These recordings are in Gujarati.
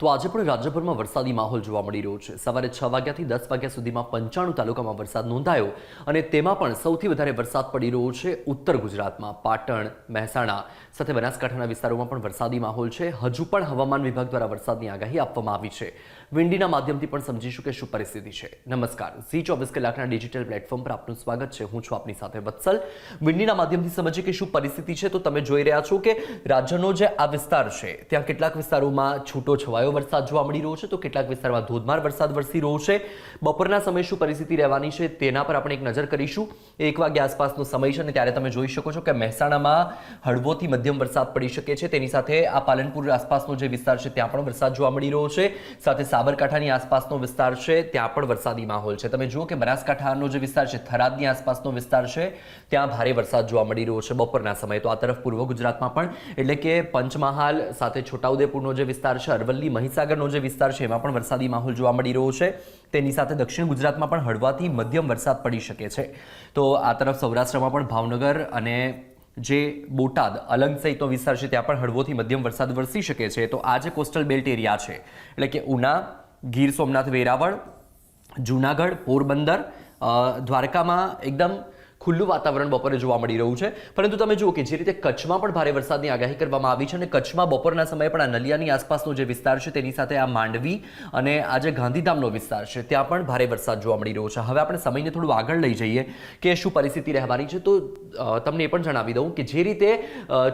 તો આજે પણ રાજ્યભરમાં વરસાદી માહોલ જોવા મળી રહ્યો છે. સવારે છ વાગ્યાથી દસ વાગ્યા સુધીમાં પંચાણું તાલુકામાં વરસાદ નોંધાયો અને તેમાં પણ સૌથી વધારે વરસાદ પડી રહ્યો છે ઉત્તર ગુજરાતમાં, પાટણ, મહેસાણા સાથે બનાસકાંઠાના વિસ્તારોમાં પણ વરસાદી માહોલ છે. હજુ પણ હવામાન વિભાગ દ્વારા વરસાદની આગાહી આપવામાં આવી છે. વિંડીના માધ્યમથી પણ સમજીશું કે શું પરિસ્થિતિ છે. નમસ્કાર. ઝી ચોવીસ કલાકના ડિજિટલ પ્લેટફોર્મ પર આપનું સ્વાગત છે. હું છું આપની સાથે વત્સલ. વિંડીના માધ્યમથી સમજીએ કે શું પરિસ્થિતિ છે તો તમે જોઈ રહ્યા છો કે રાજ્યનો જે આ વિસ્તાર છે, ત્યાં કેટલાક વિસ્તારોમાં છૂટો છવાયો વરસાદ જોવા મળી રહ્યો છે, તો કેટલાક વિસ્તારમાં ધોધમાર વરસાદ વરસી રહ્યો છે. બપોરના સમયે શું પરિસ્થિતિ રહેવાની છે તેના પર આપણે એક નજર કરીશું. એક વાગ્યા આસપાસનો સમય છે અને ત્યારે તમે જોઈ શકો છો કે મહેસાણામાં હળવોથી મધ્યમ વરસાદ પડી શકે છે. તેની સાથે આ પાલનપુર આસપાસનો જે વિસ્તાર છે, ત્યાં પણ વરસાદ જોવા મળી રહ્યો છે. સાથે સાબરકાંઠાની આસપાસનો વિસ્તાર છે, ત્યાં પણ વરસાદી માહોલ છે. તમે જુઓ કે બનાસકાંઠાનો જે વિસ્તાર છે, થરાદની આસપાસનો વિસ્તાર છે, ત્યાં ભારે વરસાદ જોવા મળી રહ્યો છે બપોરના સમયે. તો આ તરફ પૂર્વ ગુજરાતમાં પણ, એટલે કે પંચમહાલ, સાથે છોટાઉદેપુરનો જે વિસ્તાર છે, અરવલ્લી મહીસાગરનો જે વિસ્તાર છે, એમાં પણ વરસાદી માહોલ જોવા મળી રહ્યો છે. તેની સાથે દક્ષિણ ગુજરાતમાં પણ હળવાથી મધ્યમ વરસાદ પડી શકે છે. તો આ તરફ સૌરાષ્ટ્રમાં પણ ભાવનગર અને જે બોટાદ, અલંગ સહિતનો વિસ્તાર છે, ત્યાં પણ હળવોથી મધ્યમ વરસાદ વરસી શકે છે. તો આ જે કોસ્ટલ બેલ્ટ એરિયા છે, એટલે કે ઉના, ગીર સોમનાથ વેરાવળ, જૂનાગઢ, પોરબંદર દ્વારકામાં એકદમ ખુલ્લું વાતાવરણ બપોરે જોવા મળી રહ્યું છે. પરંતુ તમે જુઓ કે જે રીતે કચ્છમાં પણ ભારે વરસાદની આગાહી કરવામાં આવી છે અને કચ્છમાં બપોરના સમયે પણ આ નલિયાની આસપાસનો જે વિસ્તાર છે તેની સાથે આ માંડવી અને આ જે ગાંધીધામનો વિસ્તાર છે, ત્યાં પણ ભારે વરસાદ જોવા મળી રહ્યો છે. હવે આપણે સમયને થોડું આગળ લઈ જઈએ કે શું પરિસ્થિતિ રહેવાની છે. તો તમને એ પણ જણાવી દઉં કે જે રીતે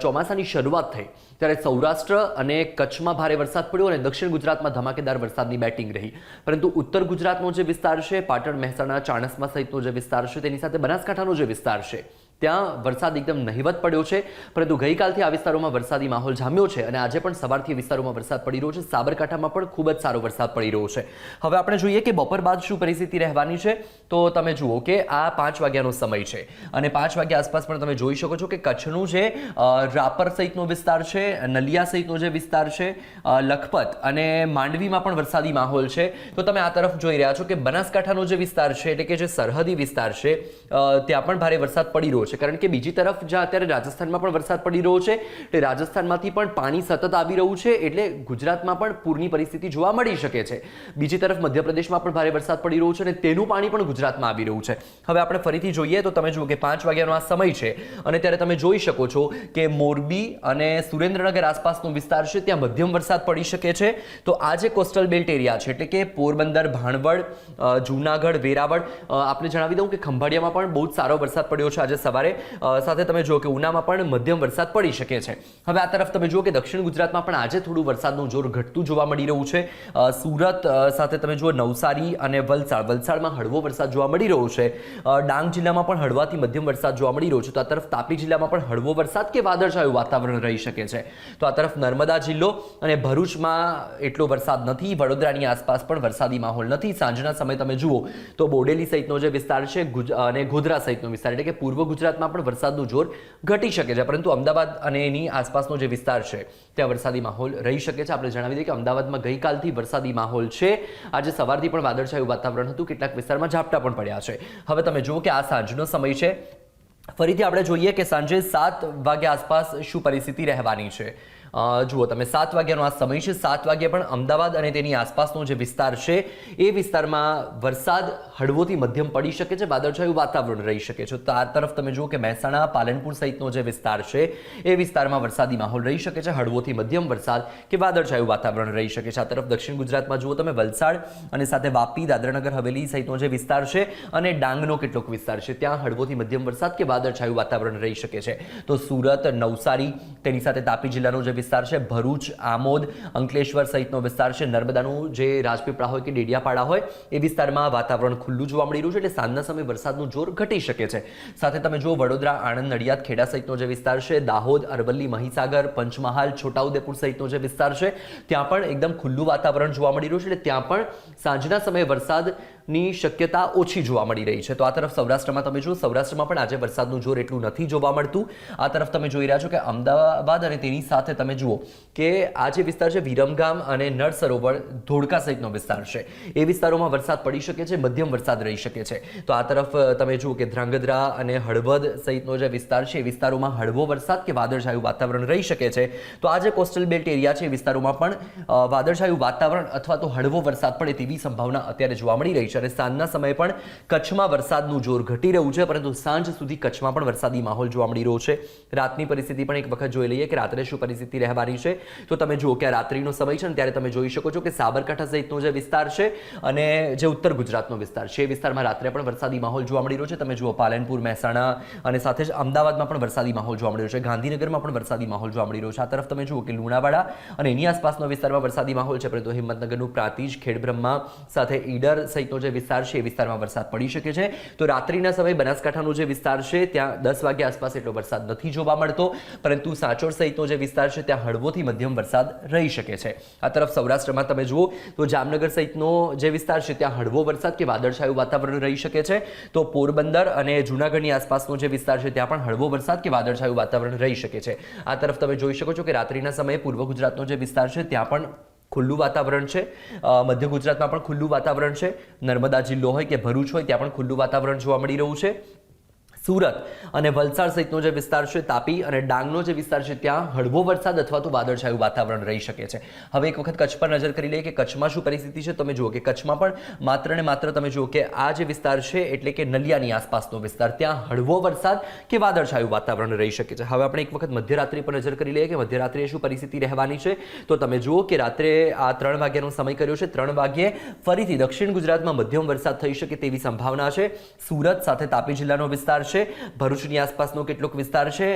ચોમાસાની શરૂઆત થઈ, ત્યારે સૌરાષ્ટ્ર અને કચ્છમાં ભારે વરસાદ પડ્યો અને દક્ષિણ ગુજરાતમાં ધમાકેદાર વરસાદની બેટિંગ રહી. પરંતુ ઉત્તર ગુજરાતનો જે વિસ્તાર છે, પાટણ મહેસાણા, ચાણસ્મા સહિતનો જે વિસ્તાર છે, તેની સાથે બનાસકાંઠાનો જે વિસ્તાર છે ત્યાં વરસાદ એકદમ નહિવત પડ્યો છે. પરંતુ ગઈકાલથી આ વિસ્તારોમાં વરસાદી માહોલ જામ્યો છે અને આજે પણ સવારથી વિસ્તારોમાં વરસાદ પડી રહ્યો છે. સાબરકાંઠામાં પણ ખૂબ જ સારો વરસાદ પડી રહ્યો છે. હવે આપણે જોઈએ કે બપોર બાદ શું પરિસ્થિતિ રહેવાની છે. તો તમે જુઓ કે આ પાંચ વાગ્યાનો સમય છે અને પાંચ વાગ્યા આસપાસ પણ તમે જોઈ શકો છો કે કચ્છનું જે રાપર સહિતનો વિસ્તાર છે, નલિયા સહિતનો જે વિસ્તાર છે લખપત અને માંડવીમાં પણ વરસાદી માહોલ છે. તો તમે આ તરફ જોઈ રહ્યા છો કે બનાસકાંઠાનો જે વિસ્તાર છે એટલે કે જે સરહદી વિસ્તાર છે ત્યાં પણ ભારે વરસાદ પડી રહ્યો છે. કારણ કે બીજી તરફ જ્યાં અત્યારે રાજસ્થાનમાં પણ વરસાદ પડી રહ્યો છે, એટલે રાજસ્થાનમાંથી પણ પાણી સતત આવી રહ્યું છે, એટલે ગુજરાતમાં પણ પૂરની પરિસ્થિતિ જોવા મળી શકે છે. બીજી તરફ મધ્યપ્રદેશમાં પણ ભારે વરસાદ પડી રહ્યો છે અને તેનું પાણી પણ ગુજરાતમાં આવી રહ્યું છે. હવે આપણે ફરીથી જોઈએ તો તમે જુઓ કે પાંચ વાગ્યાનો આ સમય છે અને ત્યારે તમે જોઈ શકો છો કે મોરબી અને સુરેન્દ્રનગર આસપાસનો વિસ્તાર છે, ત્યાં મધ્યમ વરસાદ પડી શકે છે. તો આ જે કોસ્ટલ બેલ્ટ એરિયા છે, એટલે કે પોરબંદર, ભાણવડ જૂનાગઢ, વેરાવળ આપણે જણાવી દઉં કે ખંભાળિયામાં પણ બહુ જ સારો વરસાદ પડ્યો છે. આજે સવારે અ, સાથે તમે જુઓ કે ઉનામાં પણ મધ્યમ વરસાદ પડી શકે છે. હવે આ તરફ તમે જુઓ કે દક્ષિણ ગુજરાતમાં પણ આજે થોડું વરસાદનું જોર ઘટતું જોવા મળી રહ્યું છે. સુરત સાથે તમે જુઓ નવસારી અને વલસાડ. વલસાડમાં હળવો વરસાદ જોવા મળી રહ્યો છે. ડાંગ જિલ્લામાં પણ હળવાથી મધ્યમ વરસાદ જોવા મળી રહ્યો છે. તો આ તરફ તાપી જિલ્લામાં પણ હળવો વરસાદ કે વાદળછાયું વાતાવરણ રહી શકે છે? તો આ તરફ નર્મદા જિલ્લો અને ભરૂચમાં એટલો વરસાદ નથી. વડોદરાની આસપાસ પણ વરસાદી માહોલ નથી. સાંજના સમયે તમે જુઓ તો બોડેલી સહિતનો જે વિસ્તાર છે અને ગોધરા સહિતનો વિસ્તાર એટલે કે પૂર્વ ગુજરાતમાં પણ વરસાદનું જોર ઘટી શકે છે. પરંતુ અમદાવાદ અને એની આસપાસનો જે વિસ્તાર છે, ત્યાં વરસાદી માહોલ રહી શકે છે. આપણે જણાવી દઈએ કે અમદાવાદમાં ગઈકાલથી વરસાદી માહોલ છે. આજે સવારથી પણ વાદળછાયું વાતાવરણ હતું. કેટલાક વિસ્તારમાં ઝાપટા પણ પડ્યા છે. હવે તમે જુઓ કે આ સાંજનો સમય છે. ફરીથી આપણે જોઈએ કે સાંજે સાત વાગ્યા આસપાસ શું પરિસ્થિતિ રહેવાની છે. જુઓ, તમે સાત વાગ્યાનો આ સમય છે. સાત વાગ્યે પણ અમદાવાદ અને તેની આસપાસનો જે વિસ્તાર છે, એ વિસ્તારમાં વરસાદ હળવોથી મધ્યમ પડી શકે છે, વાદળછાયું વાતાવરણ રહી શકે છે. તો આ તરફ તમે જુઓ કે મહેસાણા, પાલનપુર સહિતનો જે વિસ્તાર છે, એ વિસ્તારમાં વરસાદી માહોલ રહી શકે છે. હળવોથી મધ્યમ વરસાદ કે વાદળછાયું વાતાવરણ રહી શકે છે. આ તરફ દક્ષિણ ગુજરાતમાં જુઓ તમે વલસાડ અને સાથે વાપી, દાદરાનગર, હવેલી સહિતનો જે વિસ્તાર છે અને ડાંગનો કેટલોક વિસ્તાર છે. ત્યાં હળવોથી મધ્યમ વરસાદ કે વાદળછાયું વાતાવરણ રહી શકે છે. તો સુરત, નવસારી તેની સાથે તાપી જિલ્લાનો જે વિસ્તાર છે, ભરૂચ, આમોદ, અંકલેશ્વર સહિતનો વિસ્તાર છે. નર્મદાનું જે રાજપીપળા હોય કે ડેડિયાપાડા હોય, એ વિસ્તારમાં વાતાવરણ ખુલ્લું જોવા મળી રહ્યું છે એટલે સાંજના સમયે વરસાદનું જોર ઘટી શકે છે. સાથે તમે જુઓ, વડોદરા, આણંદ, નડિયાદ, ખેડા સહિતનો જે વિસ્તાર છે, દાહોદ, અરવલ્લી, મહીસાગર, પંચમહાલ, છોટાઉદેપુર સહિતનો જે વિસ્તાર છે, ત્યાં પણ એકદમ ખુલ્લું વાતાવરણ જોવા મળી રહ્યું છે. એટલે ત્યાં પણ સાંજના સમયે વરસાદ ની શક્યતા ઓછી જોવા મળી રહી છે. તો આ તરફ સૌરાષ્ટ્રમાં તમે જુઓ, સૌરાષ્ટ્રમાં પણ આજે વરસાદનું જોર એટલું નથી જોવા મળતું. આ તરફ તમે જોઈ રહ્યા છો કે અમદાવાદ અને તેની સાથે તમે જુઓ કે આ જે વિસ્તાર છે, વિરમગામ અને નળ સરોવર ધોળકા સહિતનો વિસ્તાર છે. એ વિસ્તારોમાં વરસાદ પડી શકે છે, મધ્યમ વરસાદ રહી શકે છે. તો આ તરફ તમે જુઓ કે ધ્રાંગધ્રા અને હળવદ સહિતનો જે વિસ્તાર છે, એ વિસ્તારોમાં હળવો વરસાદ કે વાદળછાયું વાતાવરણ રહી શકે છે. તો આ જે કોસ્ટલ બેલ્ટ એરિયા છે, એ વિસ્તારોમાં પણ વાદળછાયું વાતાવરણ અથવા તો હળવો વરસાદ પડે તેવી સંભાવના અત્યારે જોવા મળી રહી છે. અને સાંજના સમયે પણ કચ્છમાં વરસાદનું જોર ઘટી રહ્યું છે, પરંતુ સાંજ સુધી કચ્છમાં પણ વરસાદી માહોલ જોવા મળી રહ્યો છે. રાતની પરિસ્થિતિ પણ એક વખત જોઈ લઈએ કે રાત્રે શું પરિસ્થિતિ રહેવાની છે. તો તમે જુઓ કે આ રાત્રિનો સમય છે ને ત્યારે તમે જોઈ શકો છો કે સાબરકાંઠા સહિતનો જે વિસ્તાર છે અને જે ઉત્તર ગુજરાતનો વિસ્તાર છે, એ વિસ્તારમાં રાત્રે પણ વરસાદી માહોલ જોવા મળી રહ્યો છે. તમે જુઓ પાલનપુર, મહેસાણા અને સાથે જ અમદાવાદમાં પણ વરસાદી માહોલ જોવા મળી રહ્યો છે. ગાંધીનગરમાં પણ વરસાદી માહોલ જોવા મળી રહ્યો છે. આ તરફ તમે જુઓ કે લુણાવાડા અને એની આસપાસનો વિસ્તારમાં વરસાદી માહોલ છે, પરંતુ હિંમતનગરનું પ્રાતિજ, ખેડબ્રહ્મા સાથે ઈડર સહિતનો જે વિસ્તાર છે એ વિસ્તારમાં વરસાદ પડી શકે છે. તો રાત્રિના સમયે બનાસકાંઠાનો જે વિસ્તાર છે, ત્યાં દસ વાગ્યા આસપાસ એટલો વરસાદ નથી જોવા મળતો. પરંતુ સાંચોર સહિતનો જે વિસ્તાર છે, ત્યાં હળવોથી મધ્યમ વરસાદ રહી શકે છે. આ તરફ સૌરાષ્ટ્રમાં તમે જુઓ, તો જામનગર સહિતનો જે વિસ્તાર છે, ત્યાં હળવો વરસાદ કે વાદળછાયું વાતાવરણ રહી શકે છે. તો પોરબંદર અને જૂનાગઢની આસપાસનો જે વિસ્તાર છે, ત્યાં પણ હળવો વરસાદ કે વાદળછાયું વાતાવરણ રહી શકે છે. આ તરફ તમે જોઈ શકો છો કે રાત્રિના સમયે પૂર્વ ગુજરાતનો જે વિસ્તાર છે, ત્યાં પણ ખુલ્લું વાતાવરણ છે. મધ્ય ગુજરાતમાં પણ ખુલ્લું વાતાવરણ છે. નર્મદા જિલ્લો હોય કે ભરૂચ હોય ત્યાં પણ ખુલ્લું વાતાવરણ જોવા મળી રહ્યું છે. સુરત અને વલસાડ સહિતનો જે વિસ્તાર છે, તાપી અને ડાંગનો જે વિસ્તાર છે, ત્યાં હળવો વરસાદ અથવા તો વાદળછાયું વાતાવરણ રહી શકે છે. હવે એક વખત કચ્છ પર નજર કરી લઈએ કે કચ્છમાં શું પરિસ્થિતિ છે, તમે જુઓ કે કચ્છમાં પણ માત્ર ને માત્ર તમે જુઓ કે આ જે વિસ્તાર છે, એટલે કે નલિયાની આસપાસનો વિસ્તાર, ત્યાં હળવો વરસાદ કે વાદળછાયું વાતાવરણ રહી શકે છે. હવે આપણે એક વખત મધ્યરાત્રિ પર નજર કરી લઈએ કે મધ્યરાત્રિએ શું પરિસ્થિતિ રહેવાની છે. તો તમે જુઓ કે રાત્રે આ ત્રણ વાગ્યાનો સમય કર્યો છે, ત્રણ વાગ્યે ફરીથી દક્ષિણ ગુજરાતમાં મધ્યમ વરસાદ થઈ શકે તેવી સંભાવના છે. સુરત સાથે તાપી જિલ્લાનો વિસ્તાર છે ભરૂચની આસપાસનો કેટલોક વિસ્તાર છે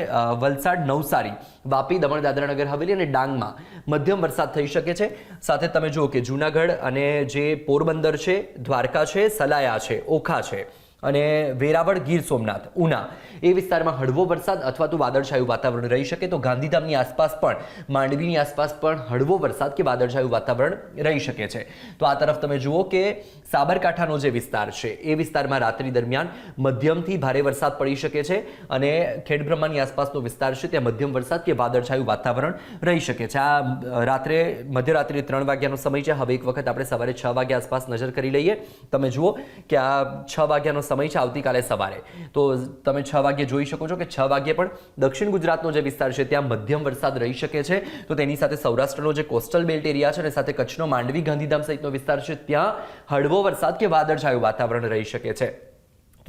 વલસાડ, નવસારી, વાપી દમણ દાદરા નગર હવેલી અને ડાંગમાં મધ્યમ વરસાદ થઈ શકે છે. સાથે તમે જુઓ કે જૂનાગઢ અને જે પોરબંદર છે, દ્વારકા છે, સલાયા છે, ઓખા છે. અને વેરાવળ ગીર સોમનાથ, ઉના. એ વિસ્તારમાં હળવો વરસાદ અથવા તો વાદળછાયું વાતાવરણ રહી શકે તો ગાંધીધામની આસપાસ પણ, માંડવીની આસપાસ પણ હળવો વરસાદ કે વાદળછાયું વાતાવરણ રહી શકે છે. તો આ તરફ તમે જુઓ કે સાબરકાંઠાનો જે વિસ્તાર છે, એ વિસ્તારમાં રાત્રિ દરમિયાન મધ્યમથી ભારે વરસાદ પડી શકે છે અને ખેડબ્રહ્માની આસપાસનો વિસ્તાર છે ત્યાં મધ્યમ વરસાદ કે વાદળછાયું વાતાવરણ રહી શકે છે. આ રાત્રે, મધ્યરાત્રિ ત્રણ વાગ્યાનો સમય છે. હવે એક વખત આપણે સવારે છ વાગ્યા આસપાસ નજર કરી લઈએ. તમે જુઓ કે આ છ વાગ્યાનો સમય છે આવતીકાલે સવારે. તો તમે છ વાગ્યે જોઈ શકો છો કે છ વાગ્યે પણ દક્ષિણ ગુજરાતનો જે વિસ્તાર છે, ત્યાં મધ્યમ વરસાદ રહી શકે છે. તો તેની સાથે સૌરાષ્ટ્રનો જે કોસ્ટલ બેલ્ટ એરિયા છે અને સાથે કચ્છનો માંડવી ગાંધીધામ સહિતનો વિસ્તાર છે, ત્યાં હળવો વરસાદ કે વાદળછાયું વાતાવરણ રહી શકે છે.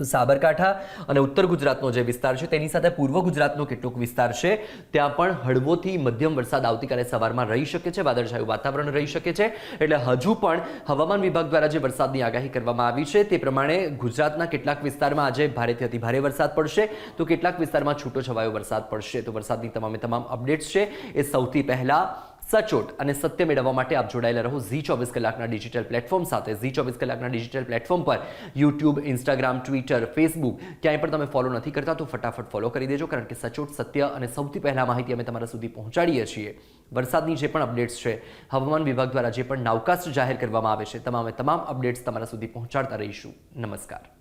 તો સાબરકાંઠા અને ઉત્તર ગુજરાતનો જે વિસ્તાર છે, તેની સાથે પૂર્વ ગુજરાતનો કેટલોક વિસ્તાર છે, ત્યાં પણ હળવોથી મધ્યમ વરસાદ આવતીકાલે સવારમાં રહી શકે છે, વાદળછાયું વાતાવરણ રહી શકે છે. એટલે હજુ પણ હવામાન વિભાગ દ્વારા જે વરસાદની આગાહી કરવામાં આવી છે, તે પ્રમાણે ગુજરાતના કેટલાક વિસ્તારમાં આજે ભારેથી અતિભારે વરસાદ પડશે. તો કેટલાક વિસ્તારમાં છૂટો છવાયો વરસાદ પડશે. તો વરસાદની તમામે તમામ અપડેટ્સ છે. એ સૌથી પહેલા સચોટ અને સત્ય મેળવવા માટે આપ જોડાયેલા રહો ઝી ચોવીસ કલાકના ડિજિટલ પ્લેટફોર્મ સાથે. ઝી ચોવીસ કલાકના ડિજિટલ પ્લેટફોર્મ પર યુટ્યુબ, ઇન્સ્ટાગ્રામ, ટ્વિટર, ફેસબુક ક્યાંય પણ તમે ફોલો નથી કરતા તો ફટાફટ ફોલો કરી દેજો કારણ કે સચોટ, સત્ય અને સૌથી પહેલાં માહિતી અમે તમારા સુધી પહોંચાડીએ છીએ. વરસાદની જે પણ અપડેટ્સ છે, હવામાન વિભાગ દ્વારા જે પણ નાવકાસ્ટ જાહેર કરવામાં આવે છે, તમામે તમામ અપડેટ્સ તમારા સુધી પહોંચાડતા રહીશું. નમસ્કાર.